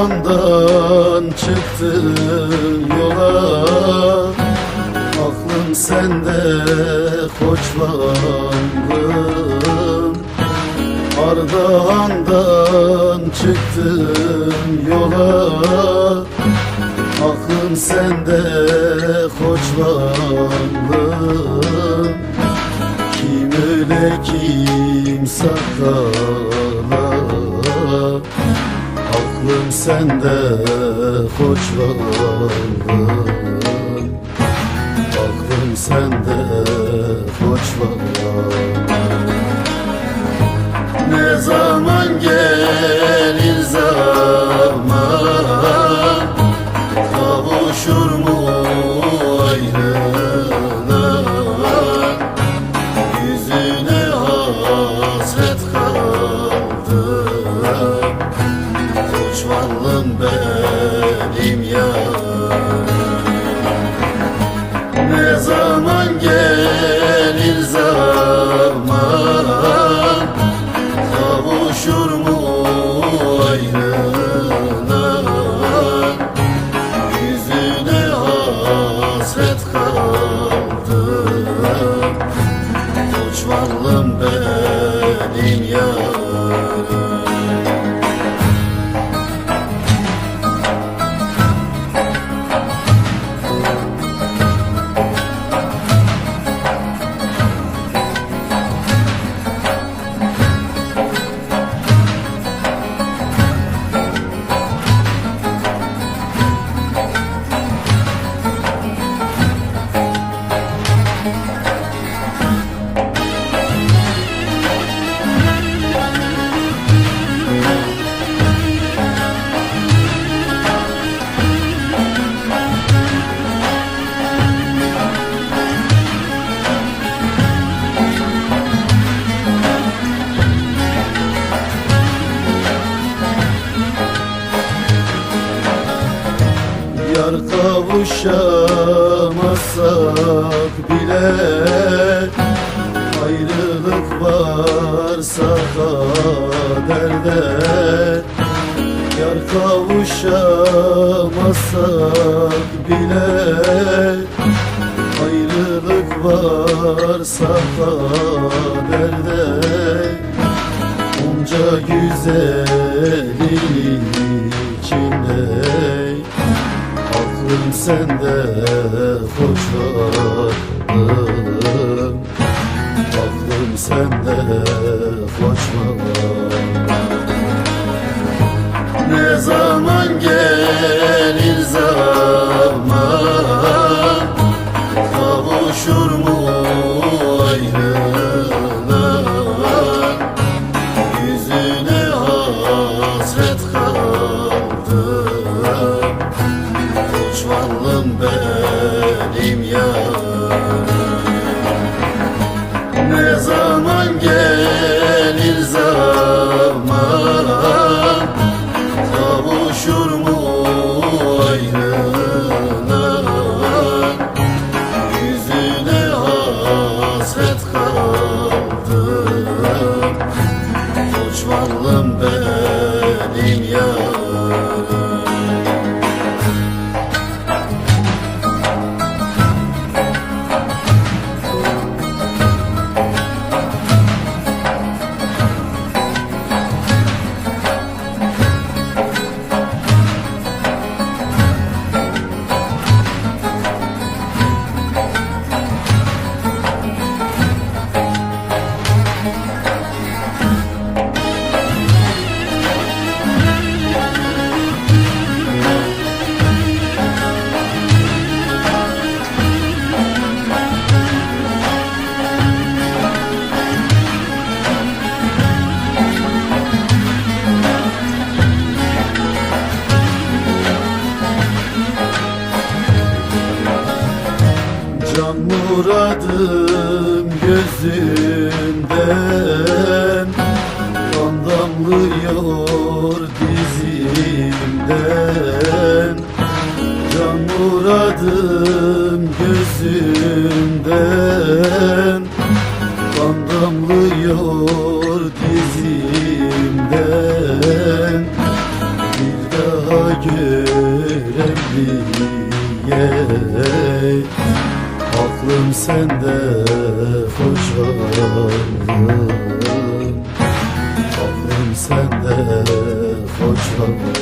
Ardahan'dan çıktım yola. Aklım sende koçlandım Ardahan'dan çıktım yola. Aklım sende koçlandım Kim öyle kim sakala sende koçlandım Aklım sende hasret kavuşamazsak bile Ayrılık varsa kaderde Yar kavuşamazsak bile Ayrılık varsa kaderde Onca güzelliğin içinde Aklım sende koçlandım Aklım sende koçlandım Ne zaman gelir zaman Koçvallım benim yarim Ne zaman gelir zaman? Kavuşur mu ayrılar Yüzüne hasret kaldım. Koçvallım benim yarim Can muradım gözümden Kan damlıyor dizimden. Can muradım gözümden Kan damlıyor dizimden. Bir daha görem diye sende hoşlandım Tatlım sende hoşlandım